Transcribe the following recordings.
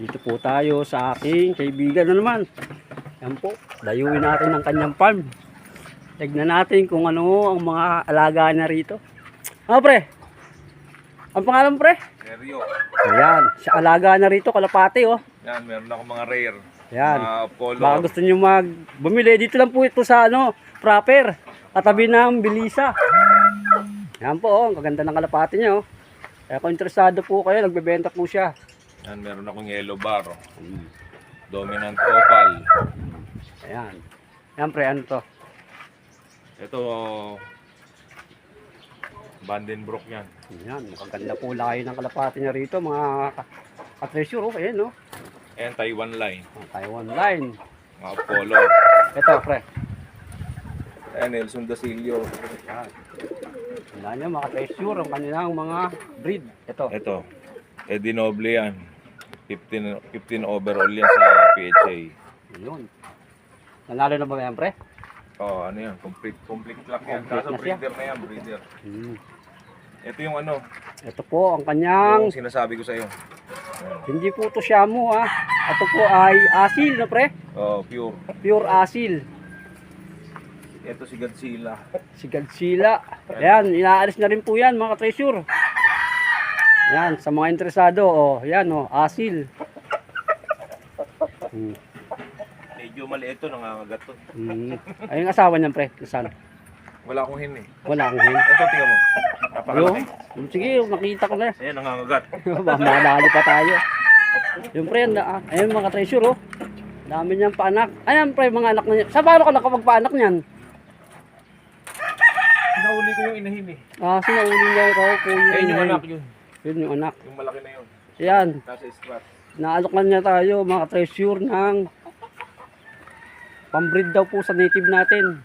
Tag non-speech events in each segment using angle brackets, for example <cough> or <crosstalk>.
Dito po tayo sa aking kaibigan na naman. Yan po, dayuin natin ang kanyang farm. Tignan natin kung ano ang mga alaga na rito. Ano pre? Ang pangalan pre? Seryo. Ayan, sa alaga na rito, kalapati oh. Yan, meron ako mga rare. Ayan. Mga. Baka gusto nyo mag bumili. Dito lang po ito sa ano, proper. Katabi ng Bilisa. Yan po, oh, ang kaganda ng kalapati niya oh. Kaya kung interesado po kayo, nagbebenta po siya. Yan, meron akong yellow bar. Dominant opal. Ayan. Yan pre, ano to? Ito, Vandenbroek yan. Ayan, makaganda po laki ng kalapati niya rito, mga ka- ka-treasure oh. Ayan oh. Taiwan line. Ang Taiwan line. Mga Apollo. Ito pre. Ayan, Nelson Dasilio. Ayan. Wala niya, mga treasure ang kanilang mga breed. Ito. Ito, Eddie Noble yan. 15, 15 overall yan sa PHA. Yun. Nanalo na ba yan pre? Oh, ano yan? Complete, complete lock yan. Complete Kaso breeder na yan, breeder. Hmm. Ito yung ano, Ito po ang kanyang yung sinasabi ko sa'yo. Hindi po ito Shamu ha. Ito po ay asil na pre. Oh, pure. Pure asil. Ito si Godzilla. Si Godzilla. Ayan, inaalis na rin po yan mga treasure. Yan, sa mga interesado, oh, yan oh, asil. Hmm. Medyo maliit to, nangangagat to. Hmm. Ay, yung asawa niyan pre, nasaan? Wala akong hin eh. Wala akong hin. Ito, tingnan mo. Napakalaki. sige, nakita ko na. <laughs> Ayan, nangangagat. <laughs> Baka madali pa tayo. Yung pre, na, ayun mga treasure oh. Dami niyang paanak. Ayan pre, mga anak na niya. Sa paano ka nakapagpaanak niyan? Nauli ko yung inahin eh. Ah, sinauli niya ikaw po yung, Ayun yung yun. anak yun. Yun yung anak. Yung malaki na yun. Ayan, Nasa strat. naalokan niya tayo mga treasure ng pambreed daw po sa native natin.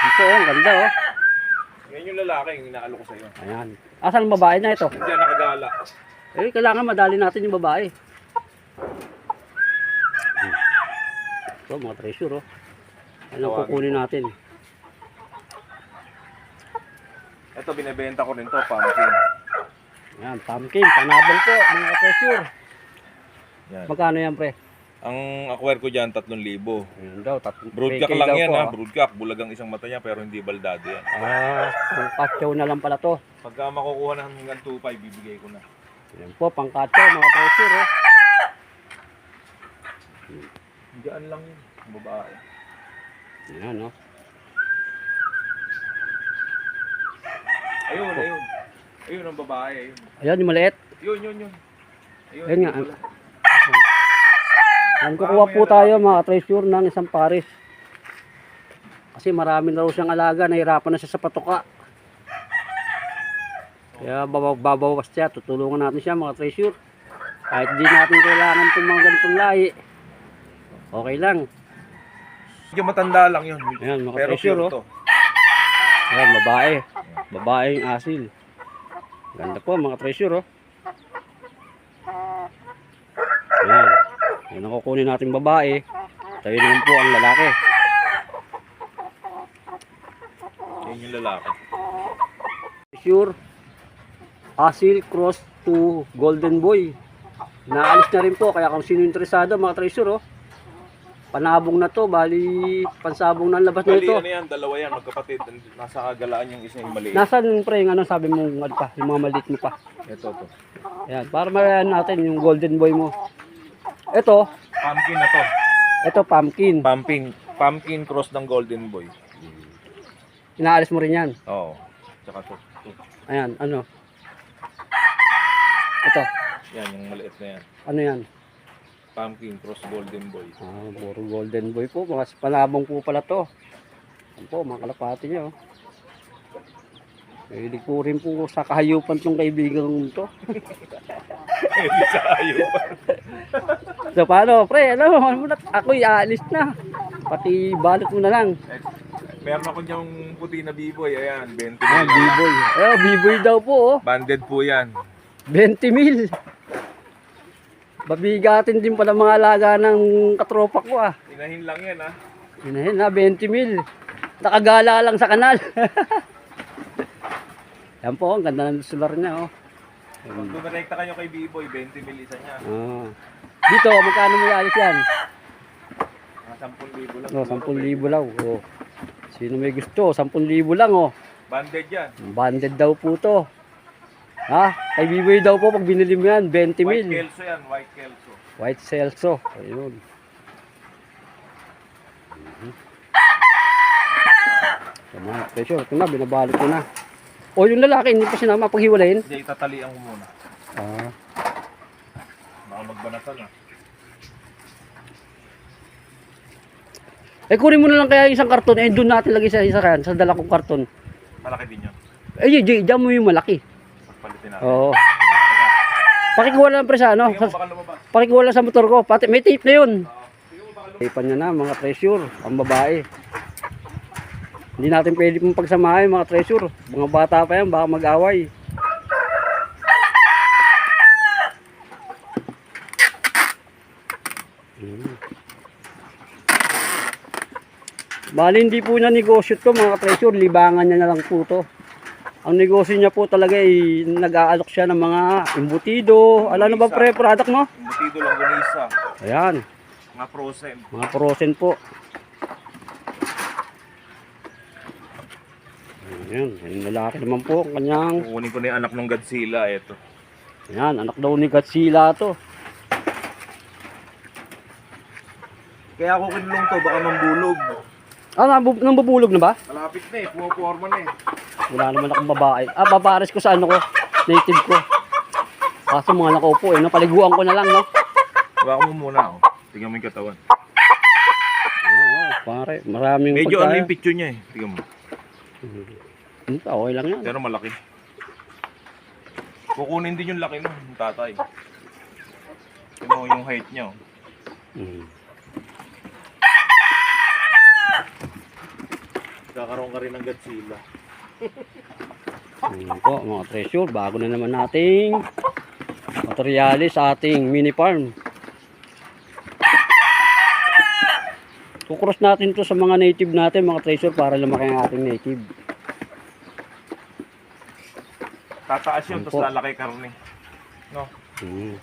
Ito oh, ganda oh. Yan yung lalaki yung inaalo ko sa'yo. Ayan. Asan ang babae na ito? Diyan nakagala. Eh, kailangan madali natin yung babae. Ito, mga treasure oh. Ano kukunin natin? Ito, binibenta ko rin to, pumpkin. Ayan, pumpkin, panabal po, mga treasure. Yan. Magkano yan, pre? Ang acquire ko dyan, 3,000. Ayun daw, tatlong Broodcock 3K lang yan po, ha. ah. Broodcock. Bulagang isang mata niya pero hindi baldado yan. Ah, pang katyaw na lang pala to. Pagka makukuha na hanggang 2,500, bibigay ko na. Ayan po, pang katyaw, mga treasure oh. Diyan lang yun. Ang babae. Ayan oh. Ayun, ayun. Ayun ang babae. Ayun. Ayan, yung maliit. Yun, yun, yun. Ayun, Ayun nga. Ayan, kukuha po tayo mga treasure ng isang pares. Kasi marami na raw siyang alaga, nahirapan na siya sa patuka. Kaya babaw babawas siya, tutulungan natin siya mga treasure. Kahit di natin kailangan itong mga ganitong lahi. Okay lang. Medyo matanda lang yun. Ayan, mga Pero treasure oh. Ayan, babae. Babaeng asil. Ganda po mga treasure oh. Ayan. Ayan ang kukunin natin babae. Tayo naman po ang lalaki. Yun yung lalaki. Sure. Asil cross to Golden Boy. Naalis na rin po kaya kung sino interesado mga treasure oh. Panabong na to, bali pansabong na ang labas na Bali, ito. ano yan, dalawa yan, magkapatid. Nasa kagalaan yung isa yung maliit. Nasaan pre yung ano sabi mo ano pa, yung mga maliit mo pa. Ito, to. Ayan, para malayan natin yung Golden Boy mo. Ito, Pumpkin na to. ito pumpkin. Pumpkin, pumpkin cross ng golden boy. Inaalis mo rin yan. Oo. Tsaka to. to. Ayan, ano? Ito, Yan, yung maliit na yan. ano yan? Pumpkin cross golden boy. Ah, puro Golden Boy po. Mga panabong po pala to. Yan po, mga kalapati niya. Oh. Mahilig po rin po sa kahayupan tong kaibigan to. <laughs> Hindi sa ayaw. <laughs> So paano, pre? Ano, ano na? Ako'y aalis na. Pati balot mo na lang. Meron ako niyang puti na b-boy. Ayan, 20 Ah, mil. B-boy. Eh, B-boy daw po, oh. Banded po yan. 20 mil. Babigatin din pala mga alaga ng katropa ko, ah. Inahin lang yan, ha. Yun na, 20 mil. Nakagala lang sa kanal. <laughs> Yan po, ang ganda ng solar niya, oh. Kung kumonekta kayo kay B-Boy, 20 mil isa niya. Ah. Dito, magkano mo alis yan? Mga 10,000 lang. No, 10,000 lang. Oh. Sino may gusto? 10,000 lang, oh. Banded yan. Banded daw po to. Ha? Kay Biboy daw po pag binili mo yan, 20 White mil. Kelso yan, white Kelso. White Celso. Ayun. Mhm. Tama, pressure. Ito na, binabalik ko na. O yung lalaki, hindi pa sinama paghiwalayin. Hindi, itatalian ko muna. Ah, Baka magbanatan ah. eh kunin mo na lang kaya isang karton. Eh doon natin lagi sa isa kan, sa dala kong karton. Malaki din yun. Eh, y- y- dyan mo yung malaki. Natin. Oo. Pakikuha lang pre sa ano. pakikuha lang sa motor ko. Pati, may tape na yun. Ipan niya na mga treasure, ang babae. Hindi natin pwede pong pagsamahin mga treasure. Mga bata pa yan, baka mag-away. Bali hindi po na negosyo to mga treasure, libangan niya na lang po to. Ang negosyo niya po talaga ay nag-aalok siya ng mga imbutido. Alam na ba pre, product mo? Embutido lang gunisa. Ayan, Mga frozen. mga frozen po. Ayan, yung lalaki naman po, ang kanyang, Kukunin ko na yung anak ng Godzilla. Ito. ayan, anak daw ni Godzilla to. Kaya ako kinulong to, baka mambulog. Ah, nambubulog na ba? Malapit na eh, pumaporma na eh. Wala naman akong babae. Ah, babares ko sa ano ko, native ko. Kaso mga nakaupo eh, napaliguan ko na lang, no? Baka mo muna oh. Tingnan mo yung katawan. Oo, pare, maraming Medyo ano yung picture niya eh. Tingnan mo. Hmm, okay lang yan. Pero malaki. Kukunin din yung laki nun, yung tatay. Tingnan mo yung height niya oh. Hmm. Kakaroon ka rin ng Godzilla. Ayan po, mga treasure, bago na naman nating materialis sa ating mini farm. Kukross natin to sa mga native natin, mga treasure, para lumaki ang ating native. Tataas yun, tapos po. lalaki karne. No? Hmm.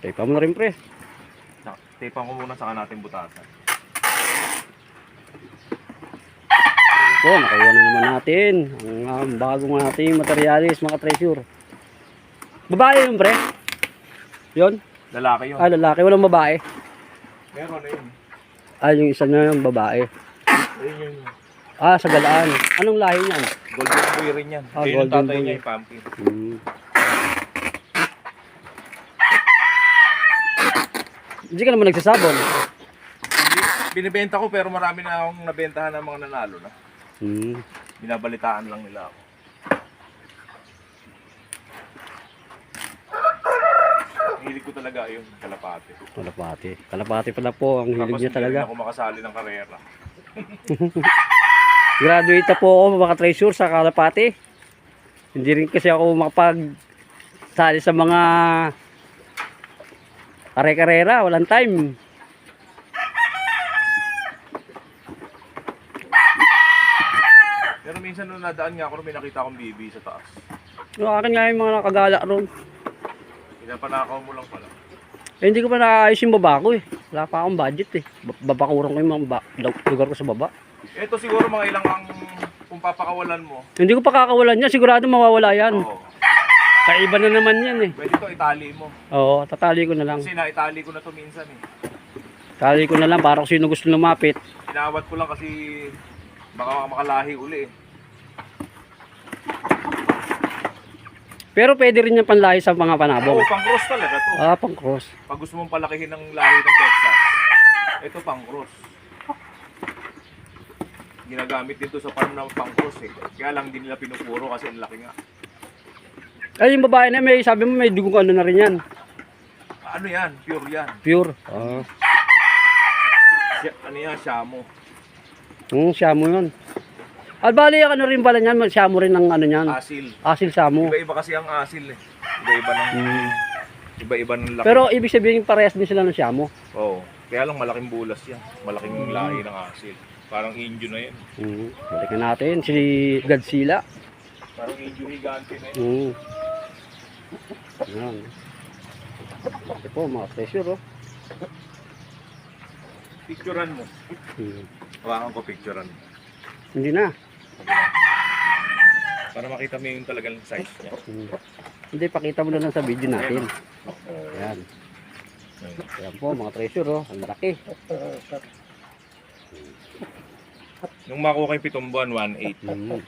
Teka mo na rin, pre. Tapan ko muna saka natin butasan. Po, nakuha na naman natin ang um, bagong ating materialis, mga treasure. Babae yun, pre? Yun? Lalaki yun. Ah, lalaki. Walang babae. Meron na yun. Ah, yung isa na yung babae. Ayun yun. Ah, sa galaan. Anong lahi niyan? Golden boy rin yan. Ah, Ayun yung golden tatay boy. niya, yung pumpkin. Hmm. Hindi ka naman nagsasabon. Binibenta ko pero marami na akong nabentahan ng mga nanalo na. Hmm. Binabalitaan lang nila ako. Hilig ko talaga yun, kalapate. Kalapati. Kalapati pala po ang hilig Tapos niya talaga. rin ako makasali ng karera. <laughs> Graduate na po ako mga treasure sa Kalapati. Hindi rin kasi ako makapag sali sa mga kare-karera. Walang time. Pero minsan nung nadaan nga ako, may nakita akong bibi sa taas. Yung akin nga yung mga nakagala ron. Pinapanakaw mo lang pala. Eh, hindi ko pa nakaayos yung baba ko eh. Wala pa akong budget eh. Ba- Babakuran ko yung mga ba- lugar ko sa baba. Ito siguro mga ilang ang kung papakawalan mo. Hindi ko pa kakawalan yan. Sigurado mawawala yan. Oo. Kaiba na naman yan eh. Pwede to itali mo. Oo, tatali ko na lang. Kasi na-itali ko na to minsan eh. Tali ko na lang para kung sino gusto lumapit. Inawat ko lang kasi baka makalahi uli eh. Pero pwede rin yung panlahi sa mga panabong. Oo, pang cross talaga to. Ah, pang cross. Pag gusto mong palakihin ng lahi ng Texas, ito pang cross. Ginagamit dito sa farm ng pang cross eh. Kaya lang hindi nila pinupuro kasi ang laki nga. Ay, yung babae na may, sabi mo may dugong ano na rin yan. Ano yan? Pure yan. Pure. Ah. Siya- ano yan? Shamo. Hmm, siya mo yun. At bali, ano rin pala niyan, siya mo rin ng ano niyan. Asil. Asil siya mo. Iba-iba kasi ang asil eh. Iba-iba ng Hmm. iba-iba ng laki. Pero ibig sabihin parehas din sila ng siya mo. Oo. Kaya lang malaking bulas yan. Malaking lahi ng asil. Parang indio na yan. Hmm. Balikan natin si Godzilla. Parang medyo higante na yun. Mm. Yan. Ito po, mga treasure, oh. Picturean mo. Hmm. Hawakan ko picturean mo. Hindi na. Para makita mo yung talagang size niya. Hmm. Hindi, pakita mo na lang sa video natin. Yan. Yan po, mga treasure, oh. Ang laki. Nung makuha kay pitong buwan, 1.8. Hmm.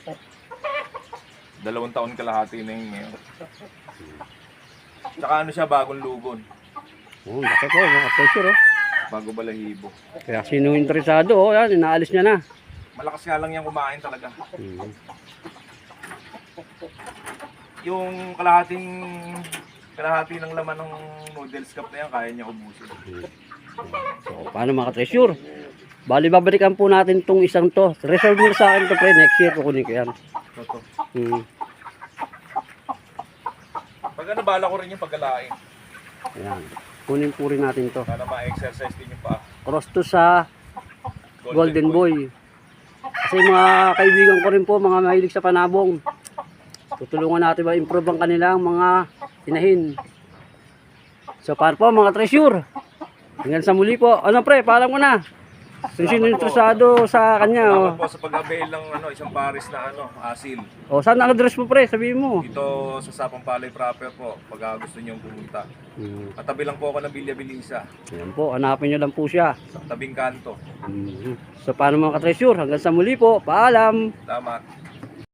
Dalawang taon kalahati na yun ngayon. Tsaka ano siya, bagong lugon. Oh, laki po, mga treasure, oh. Bago balahibo. Kaya sino interesado, oh, yan, inaalis niya na. Malakas nga lang yan kumain talaga. Hmm. Yung kalahating kalahati ng laman ng noodles cup na yan, kaya niya ubusin. So, paano mga treasure? Bali, babalikan po natin tong isang to. Reserve mo sa akin to, pre. Next year, kukunin ko yan. Toto. Hmm. Pag ano, bala ko rin yung paggalain. Ayan. Kunin po rin natin to. Para ma-exercise din yung paa. Cross to sa Golden Boy. Kasi mga kaibigan ko rin po, mga mahilig sa panabong. Tutulungan natin ba improve ang kanilang mga tinahin. So paano po mga treasure? Hanggang sa muli po. Ano pre, paalam ko na. Kung sino interesado sa kanya. Oh. Salamat po sa pag-avail ng ano, isang paris na ano, asil. O, saan ang address mo pre? Sabihin mo. Dito sa Sapang Palay proper po, pag ah, gusto niyo pumunta. Hmm. Katabi lang po ako ng Villa Belisa, Ayan po, hanapin nyo lang po siya. sa tabing kanto. Mhm. So paano mga ka-treasure? Hanggang sa muli po. Paalam. Tama.